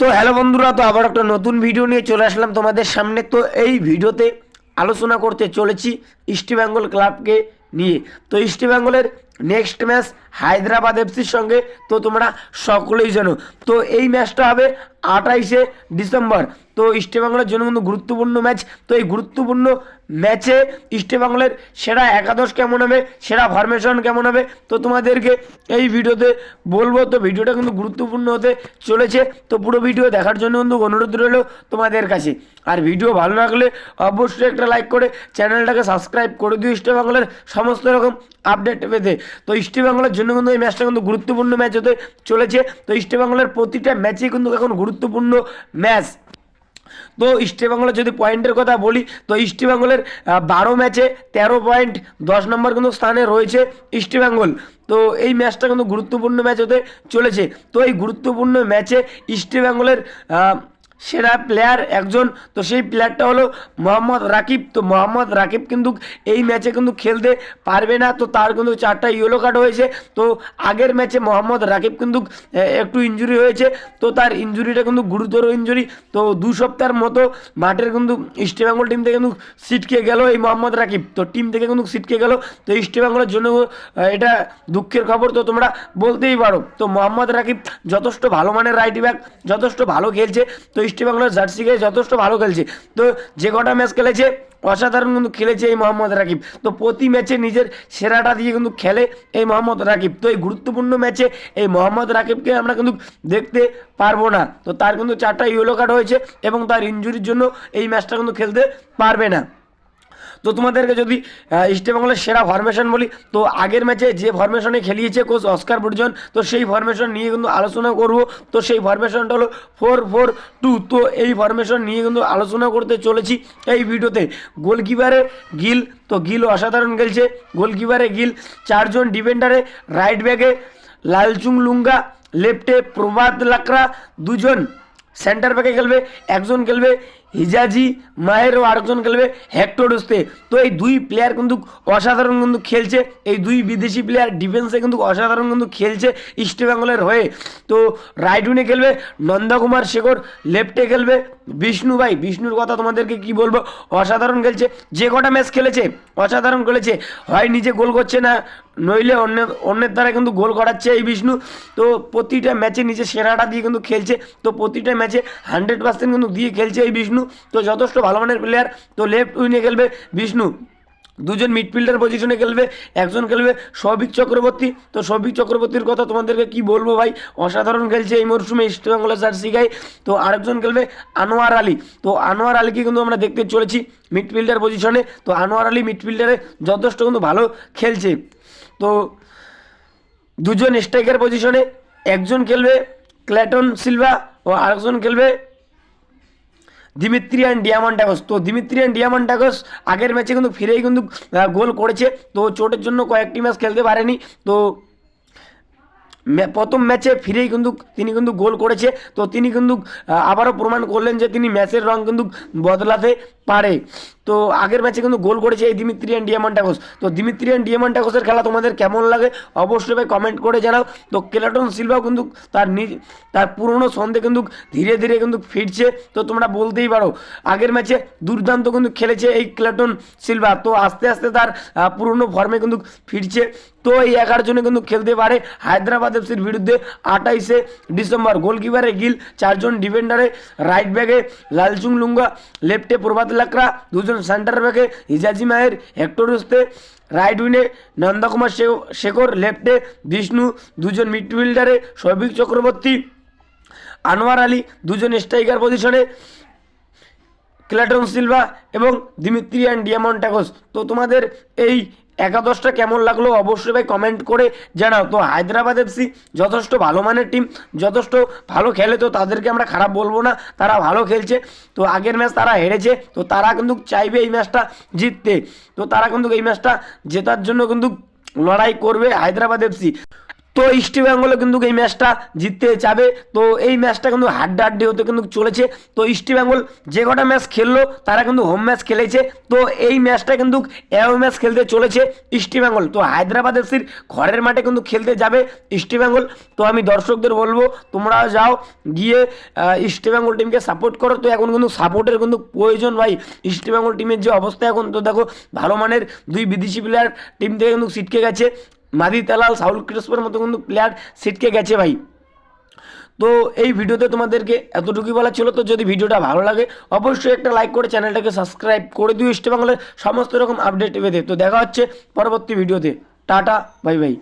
তো হ্যালো বন্ধুরা, তো আবার একটা নতুন ভিডিও নিয়ে চলে আসলাম তোমাদের সামনে। তো এই ভিডিওতে আলোচনা করতে চলেছি ইস্টবেঙ্গল ক্লাবকে নিয়ে। তো ইস্টবেঙ্গলের নেক্সট ম্যাচ হায়দ্রাবাদ এফসির সঙ্গে। তো তোমরা সকলেই জানো। তো এই ম্যাচটা হবে আঠাইশে ডিসেম্বর। তো ইস্টবেঙ্গলের জন্য কিন্তু গুরুত্বপূর্ণ ম্যাচ তো এই গুরুত্বপূর্ণ ম্যাচে ইস্টবেঙ্গলের সেরা একাদশ কেমন হবে, সেরা ফরমেশন কেমন হবে, তো তোমাদেরকে এই ভিডিওতে বলব। তো ভিডিওটা কিন্তু গুরুত্বপূর্ণ হতে চলেছে। তো পুরো ভিডিও দেখার জন্য কিন্তু অনুরোধ রইল তোমাদের কাছে। আর ভিডিও ভালো লাগলে অবশ্যই একটা লাইক করে চ্যানেলটাকে সাবস্ক্রাইব করে দিও ইস্টবেঙ্গলের সমস্ত রকম আপডেট পেতে। তো ইস্টবেঙ্গলের জন্য কিন্তু এই ম্যাচটা কিন্তু গুরুত্বপূর্ণ ম্যাচ হতে চলেছে। তো ইস্টবেঙ্গলের প্রতিটা ম্যাচই কিন্তু এখন গুরুত্বপূর্ণ ম্যাচ তো ইস্টবেঙ্গলের যদি পয়েন্টের কথা বলি, তো ইস্টবেঙ্গলের বারো ম্যাচে তেরো পয়েন্ট দশ নম্বর কিন্তু স্থানে রয়েছে ইস্টবেঙ্গল তো এই ম্যাচটা কিন্তু গুরুত্বপূর্ণ ম্যাচ হতে চলেছে। তো এই গুরুত্বপূর্ণ ম্যাচে ইস্টবেঙ্গলের সেরা প্লেয়ার একজন। তো সেই প্লেয়ারটা হলো মোহাম্মদ রাকিব। তো মোহাম্মদ রাকিব কিন্তু এই ম্যাচে কিন্তু খেলতে পারবে না। তো তার কিন্তু চারটা ইয়েলো কার্ড হয়েছে। তো আগের ম্যাচে মোহাম্মদ রাকিব কিন্তু একটু ইঞ্জুরি হয়েছে। তো তার ইঞ্জুরিটা কিন্তু গুরুতর ইঞ্জুরি তো দু সপ্তাহের মতো মাঠের কিন্তু ইস্টবেঙ্গল টিম থেকে কিন্তু সিটকে গেল এই মোহাম্মদ রাকিব। তো টিম থেকে কিন্তু সিটকে গেল। তো ইস্টবেঙ্গলের জন্য এটা দুঃখের খবর। তো তোমরা বলতেই পারো। তো মোহাম্মদ রাকিব যথেষ্ট ভালো মানের রাইট ব্যাক যথেষ্ট ভালো খেলছে। তো ইস্টবেঙ্গলের জার্সি গায়ে যথেষ্ট ভালো খেলছে। তো যে কটা ম্যাচ খেলেছে, অসাধারণ কিন্তু খেলেছে এই মোহাম্মদ রাকিব। তো প্রতি ম্যাচে নিজের সেরাটা দিয়ে কিন্তু খেলে এই মোহাম্মদ রাকিব। তো এই গুরুত্বপূর্ণ ম্যাচে এই মোহাম্মদ রাকিবকে আমরা কিন্তু দেখতে পারব না। তো তার কিন্তু চারটা ইয়েলো কার্ড হয়েছে এবং তার ইঞ্জুরির জন্য এই ম্যাচটা কিন্তু খেলতে পারবে না। তো তোমাদেরকে যদি ইস্টবেঙ্গলের সেরা ফরমেশন বলি, তো আগের ম্যাচে যে ফরমেশনে খেলিয়েছে কোচ অস্কার বুর্জন তো সেই ফরমেশন নিয়ে কিন্তু আলোচনা করব। তো সেই ফরমেশনটা হলো ফোর ফোর টু তো এই ফরমেশন নিয়ে কিন্তু আলোচনা করতে চলেছি এই ভিডিওতে। গোলকিপারে গিল, তো গিল অসাধারণ খেলছে। গোলকিপারে গিল, চারজন ডিফেন্ডারে রাইট ব্যাকে লালচুং লুঙ্গা লেফটে প্রভাত লাকড়া, দুজন সেন্টার ব্যাকে খেলবে, একজন খেলবে হিজাজি, মাহের ও আরেকজন খেলবে হেক্টর ওস্তে তো এই দুই প্লেয়ার কিন্তু অসাধারণ কিন্তু খেলছে। এই দুই বিদেশি প্লেয়ার ডিফেন্সে কিন্তু অসাধারণ কিন্তু খেলছে ইস্ট বেঙ্গলের হয়ে। তো রাইট উইনে খেলবে, নন্দকুমার শেখর লেফটে খেলবে বিষ্ণু ভাই, বিষ্ণুর কথা তোমাদেরকে কি বলব? অসাধারণ খেলছে, যে কটা ম্যাচ খেলেছে, অসাধারণ খেলেছে। হয় নিজে গোল করছে না, নইলে অন্য, অন্যের দ্বারা কিন্তু গোল করাচ্ছে এই বিষ্ণু। তো প্রতিটা ম্যাচে নিজে সেরাটা দিয়ে কিন্তু খেলছে। তো প্রতিটা ম্যাচে হান্ড্রেড পার্সেন্ট কিন্তু দিয়ে খেলছে এই বিষ্ণু। তো যথেষ্ট ভালো মানের প্লেয়ার তো লেফট উইনে খেলবে বিষ্ণু। দুজন মিডফিল্ডার পজিশনে খেলবে, একজন খেলবে সৌভিক চক্রবর্তী। তো সৌভিক চক্রবর্তীর কথা তোমাদেরকে কি বলব ভাই? অসাধারণ খেলছে এই মরশুমে ইস্টবেঙ্গলের জার্সি গায়ে। তো আরেকজন খেলবে আনোয়ার আলী। তো আনোয়ার আলীকে কিন্তু আমরা দেখতে চলেছি মিডফিল্ডার পজিশনে তো আনোয়ার আলী মিডফিল্ডারে যথেষ্ট কিন্তু ভালো খেলছে। তো দুজন স্ট্রাইকার পজিশনে একজন খেলবে ক্ল্যাটন সিলভা ও আরেকজন খেলবে দিমিত্রিয়ান ডিয়ামান্ডাগস তো দিমিত্রিয়ান ডিয়ামান্ডাগস আগের ম্যাচে কিন্তু ফিরেই কিন্তু গোল করেছে। তো চোটের জন্য কয়েকটি ম্যাচ খেলতে পারেনি। তো প্রথম ম্যাচে ফিরেই কিন্তু তিনি কিন্তু গোল করেছে। তো তিনি কিন্তু আবারও প্রমাণ করলেন যে তিনি ম্যাচের রং কিন্তু বদলাতে পারে। তো আগের ম্যাচে কিন্তু গোল করেছে এই দিমিত্রিয়ান ডিয়ামান্টাকোস তো দিমিত্রিয়ান ডিয়ামান্টাকোসের খেলা তোমাদের কেমন লাগে অবশ্যই ভাই কমেন্ট করে জানাও। তো কেলাটন সিলভাও কিন্তু তার নিজ তার পুরনো ছন্দে কিন্তু ধীরে ধীরে কিন্তু ফিরছে। তো তোমরা বলতেই পারো, আগের ম্যাচে দুর্দান্ত কিন্তু খেলেছে এই ক্লেটন সিলভা। তো আস্তে আস্তে তার পুরনো ফর্মে কিন্তু ফিরছে। তো এই এগারো জনে কিন্তু খেলতে পারে। হায়দ্রাবাদ এফসির বিরুদ্ধে আঠাইশে ডিসেম্বর গোলকিপারে গিল, চারজন ডিফেন্ডারে রাইট ব্যাগে লালচুং লুঙ্গা লেফটে প্রভাত লাকড়া, দুজন সেন্টার ব্যাগে হিজাজি মায়ের হেক্টর রাইট উইনে নন্দকুমার শেখর লেফটে বিষ্ণু, দুজন মিডফিল্ডারে সৌভিক চক্রবর্তী, আনোয়ার আলী, দুজন স্ট্রাইকার পজিশনে ক্লাটন সিলভা এবং দিমিত্রিয়ান ডিয়ামন্টাকোস তো তোমাদের এই একাদশটা কেমন লাগল অবশ্যই ভাই কমেন্ট করে জানাও। তো হায়দ্রাবাদ এফসি যথেষ্ট ভালো মানের টিম যথেষ্ট ভালো খেলে তো তাদেরকে আমরা খারাপ বলব না, তারা ভালো খেলছে। তো আগের ম্যাচ তারা হেরেছে, তো তারা কিন্তু চাইবে এই ম্যাচটা জিততে। তো তারা কিন্তু এই ম্যাচটা জেতার জন্য কিন্তু লড়াই করবে হায়দ্রাবাদ এফসি তো ইস্ট বেঙ্গলে কিন্তু এই ম্যাচটা জিততে যাবে। তো এই ম্যাচটা কিন্তু হাড্ডা হাড্ডি হতে কিন্তু চলেছে। তো ইস্ট বেঙ্গল যে কটা ম্যাচ খেললো, তারা কিন্তু হোম ম্যাচ খেলেছে। তো এই ম্যাচটা কিন্তু এও ম্যাচ খেলতে চলেছে ইস্ট বেঙ্গল তো হায়দ্রাবাদ এফসির ঘরের মাঠে কিন্তু খেলতে যাবে ইস্ট বেঙ্গল তো আমি দর্শকদের বলব তোমরা যাও, গিয়ে ইস্ট বেঙ্গল টিমকে সাপোর্ট করো। তো এখন কিন্তু সাপোর্টের কিন্তু প্রয়োজন ভাই। ইস্ট বেঙ্গল টিমের যে অবস্থা এখন, তো দেখো, ভালো মানের দুই বিদেশি প্লেয়ার টিম থেকে কিন্তু ছিটকে গেছে। মাদি তালাল, সাউল ক্রিস্পের মতো কিন্তু প্লেয়ার সিটকে গেছে ভাই। তো এই ভিডিওতে তোমাদেরকে এতটুকুই বলা ছিল। তো যদি ভিডিওটা ভালো লাগে, অবশ্যই একটা লাইক করে চ্যানেলটাকে সাবস্ক্রাইব করে দিও। ইস্ট বাংলার সমস্ত রকম আপডেট পেতে। তো দেখা হচ্ছে পরবর্তী ভিডিওতে। Tata bye bye